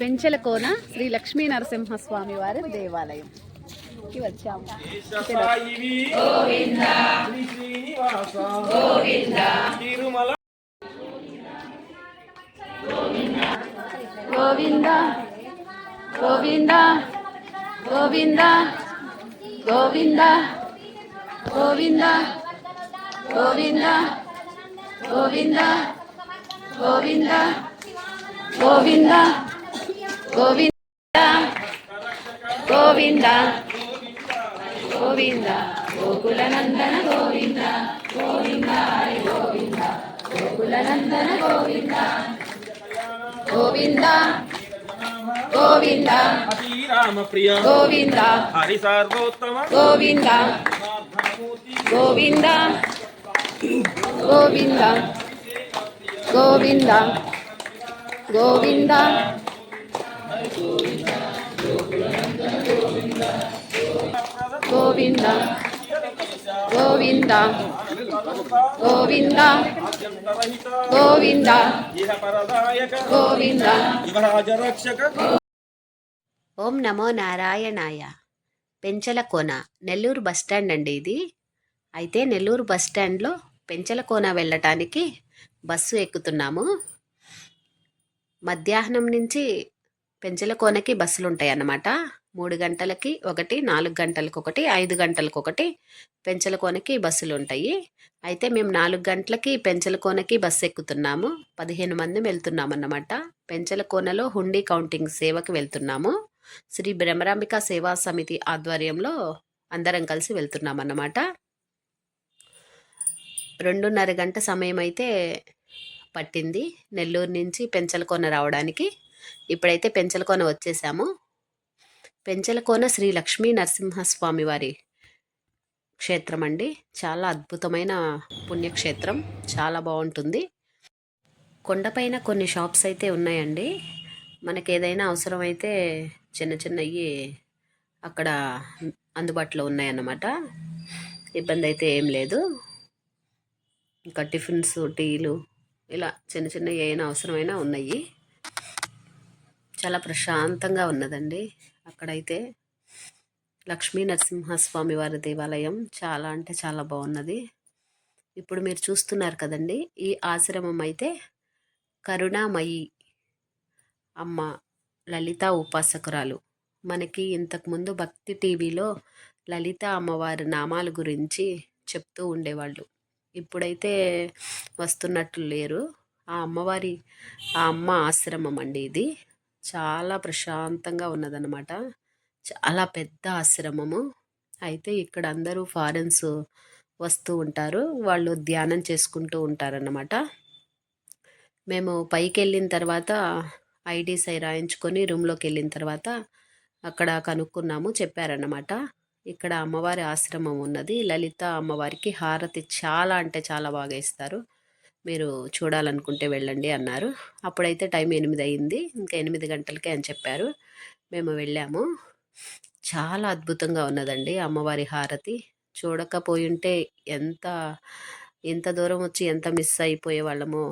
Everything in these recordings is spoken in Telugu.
పెంచెలకోన శ్రీ లక్ష్మీ నరసింహస్వామి వారి దేవాలయం. వచ్చాము. గోవింద గోవింద గోవింద గోవింద గోవింద గోవింద గోవింద గోవింద గోవింద గోవింద గోవింద గోవింద గోవింద గోవింద గోవింద గోవింద హరి గోవింద గోకుల నందన గోవింద గోవింద గోవింద అతి రామ ప్రియ గోవింద హరి సార్వోత్తమ గోవింద గోవింద గోవింద గోవింద గోవింద గోవింద గోవింద గోవింద గోవింద గోవింద. ఓం నమో నారాయణాయ. పెంచలకోన నెల్లూరు బస్టాండ్ అండి ఇది. అయితే నెల్లూరు బస్టాండ్లో పెంచలకోన వెళ్ళటానికి బస్సు ఎక్కుతున్నాము. మధ్యాహ్నం నుంచి పెంచలకోనకి బస్సులు ఉంటాయి అన్నమాట మూడు గంటలకి ఒకటి నాలుగు గంటలకు ఒకటి ఐదు గంటలకు ఒకటి పెంచలకోనకి బస్సులు ఉంటాయి. అయితే మేము నాలుగు గంటలకి పెంచలకోనకి బస్సు ఎక్కుతున్నాము. పదిహేను మంది వెళ్తున్నాం అన్నమాట పెంచలకోనలో హుండీ కౌంటింగ్ సేవకి వెళ్తున్నాము. శ్రీ బ్రహ్మరాంబిక సేవా సమితి ఆధ్వర్యంలో అందరం కలిసి వెళ్తున్నాం అన్నమాట రెండున్నర గంట సమయం అయితే పట్టింది. నెల్లూరు నుంచి పెంచలకోన రావడానికి. ఇప్పుడైతే పెంచలకోన వచ్చేసాము. పెంచలకోన శ్రీ లక్ష్మీ నరసింహస్వామి వారి క్షేత్రం అండి చాలా అద్భుతమైన పుణ్యక్షేత్రం. చాలా బాగుంటుంది. కొండపైన కొన్ని షాప్స్ అయితే ఉన్నాయండి. మనకి ఏదైనా అవసరమైతే చిన్న చిన్నవి అక్కడ అందుబాటులో ఉన్నాయన్నమాట. ఇబ్బంది అయితే ఏం లేదు. ఇంకా టిఫిన్స్ టీలు ఇలా చిన్న చిన్న ఏమైనా అవసరమైనా ఉన్నాయి. చాలా ప్రశాంతంగా ఉన్నదండి. అక్కడైతే లక్ష్మీ నరసింహస్వామి వారి దేవాలయం చాలా అంటే చాలా బాగున్నది. ఇప్పుడు మీరు చూస్తున్నారు కదండి ఈ ఆశ్రమం అయితే కరుణామయి అమ్మ లలిత ఉపాసకురాలు. మనకి ఇంతకుముందు భక్తి టీవీలో లలిత అమ్మవారి నామాల గురించి చెప్తూ ఉండేవాళ్ళు. ఇప్పుడైతే వస్తున్నట్లు లేరు. ఆ అమ్మవారి ఆ అమ్మ ఆశ్రమం అండి ఇది. చాలా ప్రశాంతంగా ఉన్నదన్నమాట. చాలా పెద్ద ఆశ్రమము. అయితే ఇక్కడ అందరూ ఫారెన్స్ వస్తూ ఉంటారు. వాళ్ళు ధ్యానం చేసుకుంటూ ఉంటారన్నమాట. మేము పైకి వెళ్ళిన తర్వాత ఐడి సై రాయించుకొని రూమ్లోకి వెళ్ళిన తర్వాత అక్కడ కనుక్కున్నాము చెప్పారన్నమాట. ఇక్కడ అమ్మవారి ఆశ్రమం ఉన్నది. లలిత అమ్మవారికి హారతి చాలా అంటే చాలా బాగా ఇస్తారు. మీరు చూడాలనుకుంటే వెళ్ళండి అన్నారు. అప్పుడైతే టైం ఎనిమిది అయింది. ఇంకా ఎనిమిది గంటలకే అని చెప్పారు. మేము వెళ్ళాము. చాలా అద్భుతంగా ఉన్నదండి అమ్మవారి హారతి. చూడకపోయింటే ఎంత ఎంత దూరం వచ్చి ఎంత మిస్ అయిపోయే వాళ్ళమో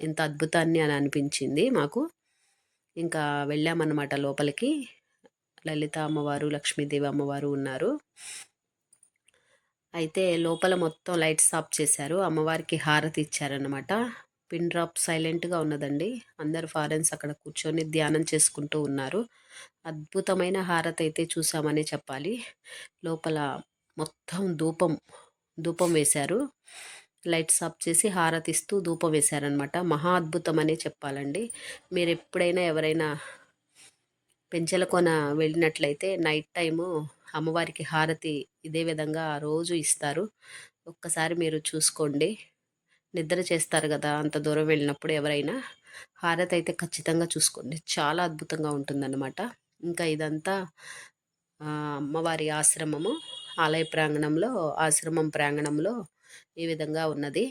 ఇంత అద్భుతాన్ని అని అనిపించింది మాకు. ఇంకా వెళ్ళామన్నమాట లోపలికి. లలిత అమ్మవారు లక్ష్మీదేవి అమ్మవారు ఉన్నారు. అయితే లోపల మొత్తం లైట్స్ ఆఫ్ చేశారు. అమ్మవారికి హారతి ఇచ్చారనమాట పిన్ డ్రాప్ సైలెంట్గా ఉన్నదండి. అందరు ఫారెన్స్ అక్కడ కూర్చొని ధ్యానం చేసుకుంటూ ఉన్నారు. అద్భుతమైన హారతి అయితే చూసామనే చెప్పాలి. లోపల మొత్తం ధూపం ధూపం వేశారు. లైట్స్ ఆఫ్ చేసి హారతిస్తూ ధూపం వేశారనమాట మహా అద్భుతం అనే చెప్పాలండి. మీరు ఎప్పుడైనా ఎవరైనా పెంచలకొన వెళ్ళినట్లయితే నైట్ టైము అమ్మవారికి హారతి ఇదే విధంగా రోజు ఇస్తారు. ఒక్కసారి మీరు చూసుకోండి. నిద్ర చేస్తారు కదా అంత దూరం వెళ్ళినప్పుడు ఎవరైనా. హారతి అయితే ఖచ్చితంగా చూసుకోండి. చాలా అద్భుతంగా ఉంటుందన్నమాట. ఇంకా ఇదంతా అమ్మవారి ఆశ్రమము ఆలయ ప్రాంగణంలో ఆశ్రమం ప్రాంగణంలో ఈ విధంగా ఉన్నది.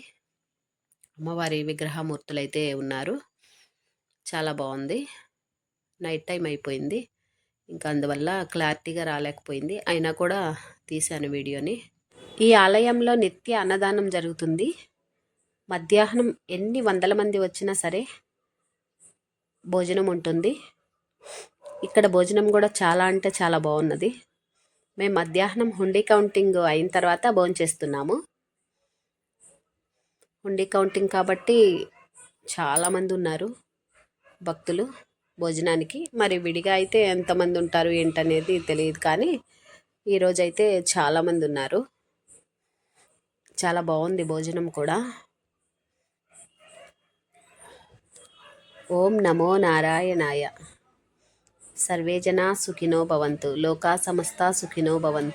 అమ్మవారి విగ్రహమూర్తులు అయితే ఉన్నారు. చాలా బాగుంది. నైట్ టైం అయిపోయింది. ఇంకా అందువల్ల క్లారిటీగా రాలేకపోయింది. అయినా కూడా తీశాను వీడియోని. ఈ ఆలయంలో నిత్య అన్నదానం జరుగుతుంది. మధ్యాహ్నం ఎన్ని వందల మంది వచ్చినా సరే భోజనం ఉంటుంది. ఇక్కడ భోజనం కూడా చాలా అంటే చాలా బాగున్నది. మేము మధ్యాహ్నం హుండీ కౌంటింగ్ అయిన తర్వాత భోంచేస్తున్నాము హుండీ కౌంటింగ్ కాబట్టి చాలామంది ఉన్నారు భక్తులు. భోజనానికి. మరి విడిగా అయితే ఎంతమంది ఉంటారు ఏంటనేది తెలియదు కానీ ఈరోజైతే చాలామంది ఉన్నారు. చాలా బాగుంది భోజనం కూడా. ఓం నమో నారాయణాయ. సర్వే జనా సుఖినో భవంతు. లోకా సమస్త సుఖినో భవంతు.